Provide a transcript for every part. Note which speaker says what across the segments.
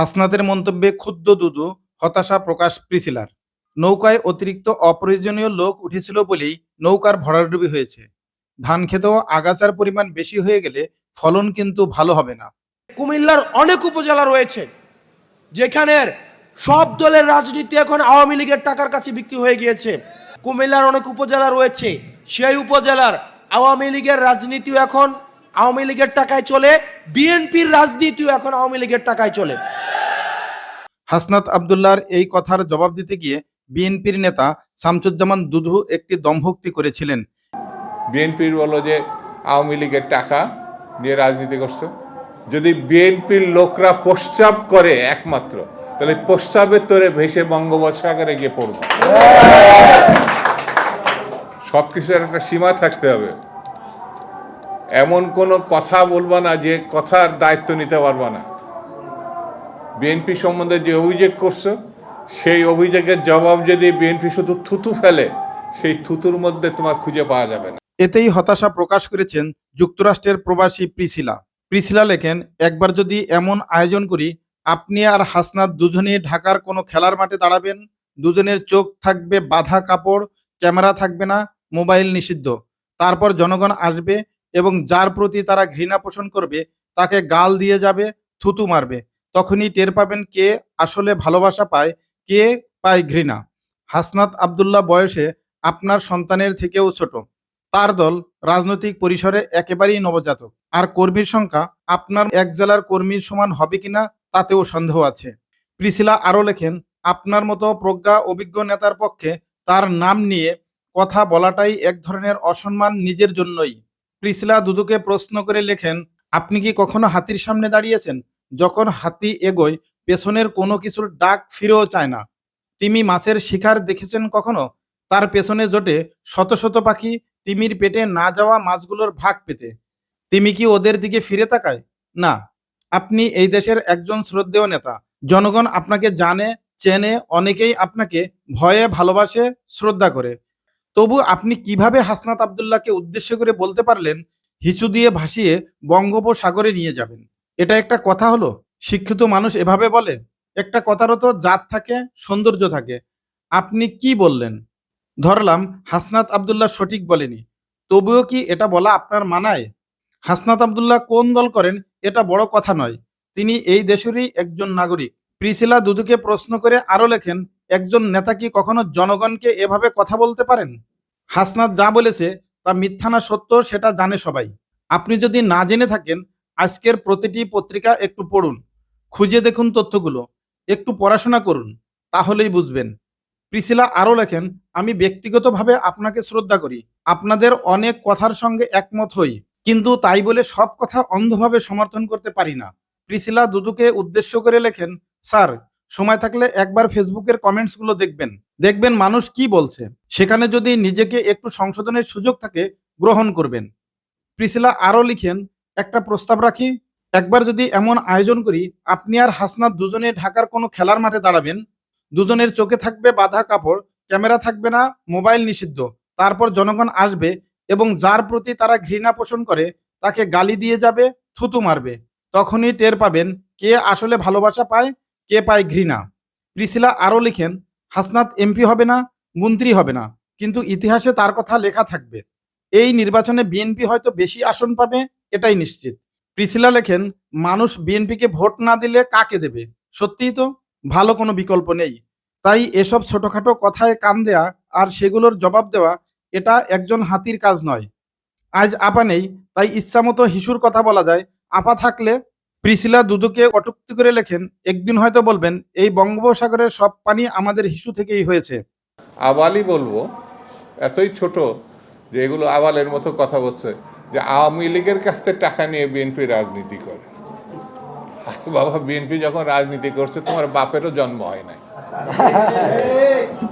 Speaker 1: হাসনাতের মন্তব্যে ক্ষুব্ধ দুদু, হতাশা প্রকাশ প্রিসিলার। নৌকায় অতিরিক্ত অপ্রয়োজনীয় লোক উঠেছিল বলেই নৌকার ভরাডুবি হয়েছে। ধান খেতেও আগাছার পরিমাণ বেশি হয়ে গেলে ফলন কিন্তু ভালো হবে না।
Speaker 2: কুমিল্লার অনেক উপজেলা রয়েছে যেখানের সব দলের রাজনীতি এখন আওয়ামী লীগের টাকার কাছে বিক্রি হয়ে গিয়েছে। কুমিল্লার অনেক উপজেলা রয়েছে, সেই উপজেলার আওয়ামী লীগের রাজনীতিও এখন আওয়ামী লীগের টাকায় চলে, বিএনপির রাজনীতিও এখন আওয়ামী লীগের টাকায় চলে।
Speaker 1: হাসনাত আবদুল্লাহর এই কথার জবাব দিতে গিয়ে বিএনপির নেতা শামসুজ্জামান দুধু একটি দম্ভক্তি করেছিলেন।
Speaker 3: বিএনপির বলো যে আওয়ামী লীগের টাকা দিয়ে রাজনীতি করছে। যদি বিএনপির লোকরা প্রস্রাব করে একমাত্র, তাহলে প্রস্রাবের তোরে ভেসে বঙ্গোপসাগরে গিয়ে পড়ব। সব কিছুর একটা সীমা থাকতে হবে। এমন কোনো কথা বলবা না যে কথার দায়িত্ব নিতে পারবা না। বিএনপি সম্বন্ধে যে অভিযোগ করছ, সেই অভিযোগের জবাব যদি বিএনপি শুধু থুতু ফেলে, সেই থুতুর মধ্যে তোমার খুঁজে পাওয়া যাবে না।
Speaker 1: এতেই হতাশা প্রকাশ করেছেন যুক্তরাষ্ট্রের প্রবাসী প্রিসিলা। প্রিসিলা লেখেন, একবার যদি এমন আয়োজন করি, আপনি আর হাসনাত দুজনে ঢাকার কোনো খেলার মাঠে দাঁড়াবেন। দুজনের চোখ থাকবে বাধা কাপড়, ক্যামেরা থাকবে না, মোবাইল নিষিদ্ধ। তারপর জনগণ আসবে এবং যার প্রতি তারা ঘৃণা পোষণ করবে, তাকে গাল দিয়ে যাবে, থুতু মারবে। তখনই টের পাবেন কে আসলে ভালোবাসা পায়, কে পায় ঘৃণা। হাসনাত আবদুল্লাহ বয়সে আপনার সন্তানের থেকেও ছোট। তার দল রাজনৈতিক পরিসরে একেবারেই নবজাতক। আর কর্মীর সংখ্যা আপনার এক জেলার কর্মীর সমান হবে কিনা তাতেও সন্দেহ আছে। প্রিসিলা আরও লেখেন, আপনার মতো প্রজ্ঞা, অভিজ্ঞ নেতার পক্ষে তার নাম নিয়ে কথা বলাটাই এক ধরনের অসম্মান নিজের জন্যই। প্রিসিলা দুদুকে প্রশ্ন করে লেখেন, আপনি কি কখনো হাতির সামনে দাঁড়িয়েছেন? যখন হাতি এগোয়, পেছনের কোনো কিছুর ডাক ফিরেও চায় না। তিমি মাছের শিকার দেখেছেন কখনো? তার পেছনে জোটে শত শত পাখি তিমির পেটে না যাওয়া মাছগুলোর ভাগ পেতে। তিমি কি ওদের দিকে ফিরে তাকায়? না। আপনি এই দেশের একজন শ্রদ্ধেয় নেতা। জনগণ আপনাকে জানে, চেনে, অনেকেই আপনাকে ভয়ে, ভালোবাসে, শ্রদ্ধা করে। তবু আপনি কীভাবে হাসনাত আবদুল্লাহকে উদ্দেশ্য করে বলতে পারলেন হিসু দিয়ে ভাসিয়ে বঙ্গোপসাগরে নিয়ে যাবেন? এটা একটা কথা হলো, শিক্ষিত মানুষ এভাবে বলে, একটা কথারও তো জাত থাকে, সৌন্দর্য থাকে। আপনি কি বললেন? ধরলাম, হাসনাত আবদুল্লাহ সঠিক বলেনি। তবুও কি এটা বলা আপনার মানায়? হাসনাত আবদুল্লাহ কোন দল করেন, এটা বড় কথা নয়। তিনি এই দেশেরই একজন নাগরিক। প্রিসিলা দুদুকে প্রশ্ন করে আরও লেখেন, একজন নেতা কি কখনো জনগণকে এভাবে কথা বলতে পারেন? হাসনাত যা বলেছে, তা মিথ্যা না সত্য, সেটা জানে সবাই। আপনি যদি না জেনে থাকেন আজকের প্রতিটি পত্রিকা একটু পড়ুন, খুঁজে দেখুন তথ্যগুলো, একটু পড়াশোনা করুন, তাহলেই বুঝবেন। প্রিসিলা আরও লেখেন, আমি ব্যক্তিগতভাবে আপনাকে শ্রদ্ধা করি, আপনাদের অনেক কথার সঙ্গে একমত হই, কিন্তু তাই বলে সব কথা অন্ধভাবে সমর্থন করতে পারি না। প্রিসিলা দুদুকে উদ্দেশ্য করে লেখেন, স্যার, সময় থাকলে একবার ফেসবুকের কমেন্টসগুলো দেখবেন দেখবেন মানুষ কি বলছে। সেখানে যদি নিজেকে একটু সংশোধনের সুযোগ থাকে, গ্রহণ করবেন। প্রিসিলা আরও লিখেন একটা প্রস্তাব রাখি, একবার যদি এমন আয়োজন করি, আপনি আর হাসনাত দুজনে ঢাকার কোনো খেলার মাঠে দাঁড়াবেন। দুজনের চোখে থাকবে বাঁধা কাপড়, ক্যামেরা থাকবে না, মোবাইল নিষিদ্ধ। তারপর জনগণ আসবে এবং যার প্রতি তারা ঘৃণা পোষণ করে, তাকে গালি দিয়ে যাবে, থুতু মারবে। তখনই টের পাবেন কে আসলে ভালোবাসা পায়, কে পায় ঘৃণা। প্রিসিলা আরও লিখেন, হাসনাত এমপি হবে না, মন্ত্রী হবে না, কিন্তু ইতিহাসে তার কথা লেখা থাকবে। এই নির্বাচনে বিএনপি হয়তো বেশি আসন পাবে এটাই নিশ্চিত। প্রিসিলা লেখেন, মানুষ বিএনপিকে ভোট না দিলে কাকে দেবে? সত্যিই তো, ভালো কোনো বিকল্প নেই। তাই এসব ছোটখাটো কথায় কান দেয়া আর সেগুলোর জবাব দেওয়া, এটা একজন হাতির কাজ নয়। আজ আপা নেই, তাই ইচ্ছামতো হিসুর কথা বলা যায়। আপা থাকলে প্রিসিলা দুদুকে কটুক্তি করে লেখেন, একদিন হয়তো বলবেন, এই বঙ্গোপসাগরের সব পানি আমাদের হিসু থেকেই হয়েছে।
Speaker 3: আবালই বলব, এতই ছোট যে এগুলো আবালের মতো কথা বলছে। যে আওয়ামী লীগের কাছ থেকে টাকা নিয়ে বিএনপি রাজনীতি করে। বাবা বিএনপি যখন রাজনীতি করছে, তোমার বাপেরও জন্ম হয় নাই।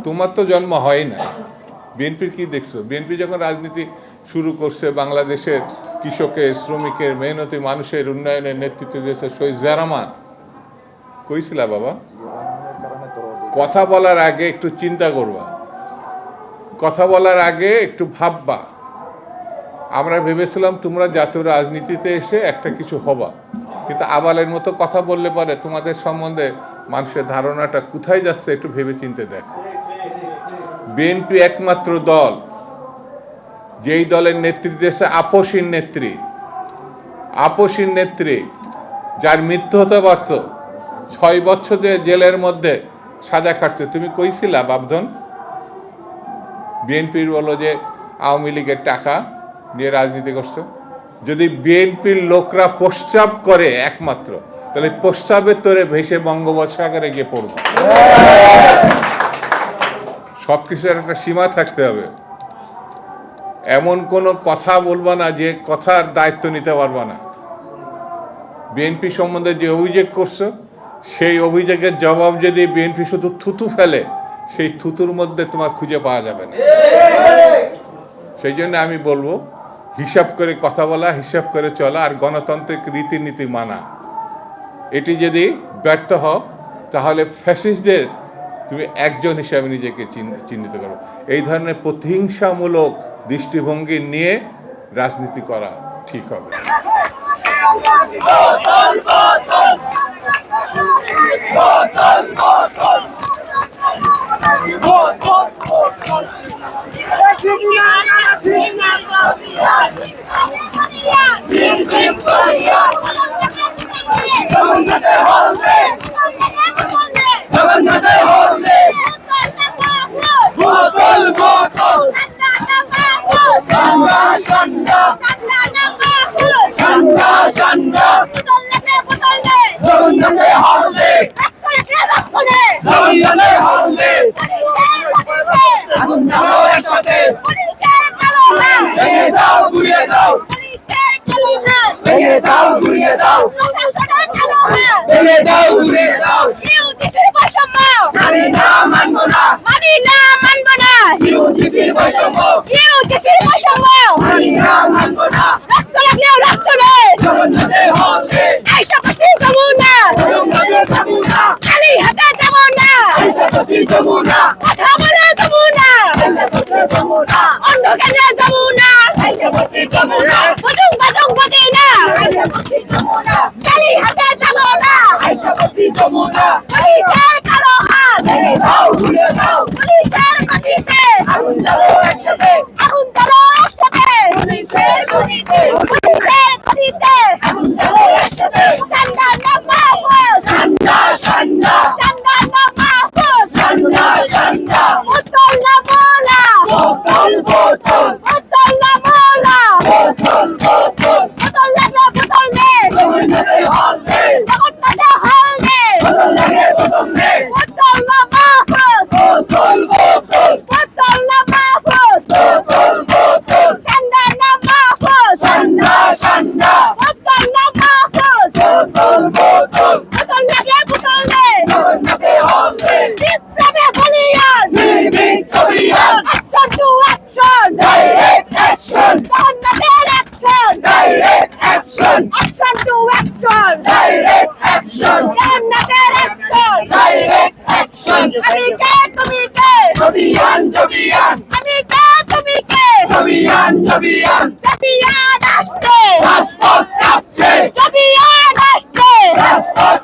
Speaker 3: তোমার তো জন্ম হয় না বিএনপির কি দেখছ? বিএনপি যখন রাজনীতি শুরু করছে, বাংলাদেশের কৃষকের, শ্রমিকের, মেহনতি মানুষের উন্নয়নের নেতৃত্ব দিয়েছে শহীদ জারামান কইছিলা বাবা? কথা বলার আগে একটু চিন্তা করবা। কথা বলার আগে একটু ভাববা। আমরা ভেবেছিলাম তোমরা জাতীয় রাজনীতিতে এসে একটা কিছু হবা। কিন্তু আবালের মতো কথা বললে পরে তোমাদের সম্বন্ধে মানুষের ধারণাটা কোথায় যাচ্ছে একটু ভেবে চিনতে দেখো। বিএনপি একমাত্র দল। যেই দলের নেতৃত্বে এসে আপসীন নেত্রী। আপসীন নেত্রী, যার মৃত্যু হতে পারত, ছয় বছর জেলের মধ্যে সাজা খাটছে। তুমি কইছিলা বাবধন বিএনপির বলো যে আওয়ামী লীগের টাকা। নিয়ে রাজনীতি করছে। যদি বিএনপির লোকরা প্রস্রাব করে একমাত্র, তাহলে প্রস্রাবের তোরে ভেসে বঙ্গোপসাগরে গিয়ে পড়ব। সব কিছুর একটা সীমা থাকতে হবে। এমন কোনো কথা বলবা না যে কথার দায়িত্ব নিতে পারবা না। বিএনপি সম্বন্ধে যে অভিযোগ করছ, সেই অভিযোগের জবাব যদি বিএনপি শুধু থুতু ফেলে, সেই থুতুর মধ্যে তোমার খুঁজে পাওয়া যাবে না। সেই জন্য আমি বলব হিসাব করে কথা বলা, হিসাব করে চলা আর গণতান্ত্রিক রীতিনীতি মানা। এটি যদি ব্যর্থ হও, তাহলে ফ্যাসিস্টদের তুমি একজন হিসাবে নিজেকে চিহ্নিত করো। এই ধরনের প্রতিহিংসামূলক দৃষ্টিভঙ্গি নিয়ে রাজনীতি করা ঠিক হবে।
Speaker 4: ভেঙে বৈষম্য
Speaker 5: action action! Direct
Speaker 4: action! Action
Speaker 5: জগন্নাথের
Speaker 4: Direct action!
Speaker 5: আমি কে তুমি কে
Speaker 4: অভিযান অভিযান
Speaker 5: আমি কে তুমি কে
Speaker 4: অভিযান অভিযান
Speaker 5: জবিয়ান আসছে
Speaker 4: রাজপথ কাঁপছে
Speaker 5: জবিয়ান আসছে
Speaker 4: রাজপথ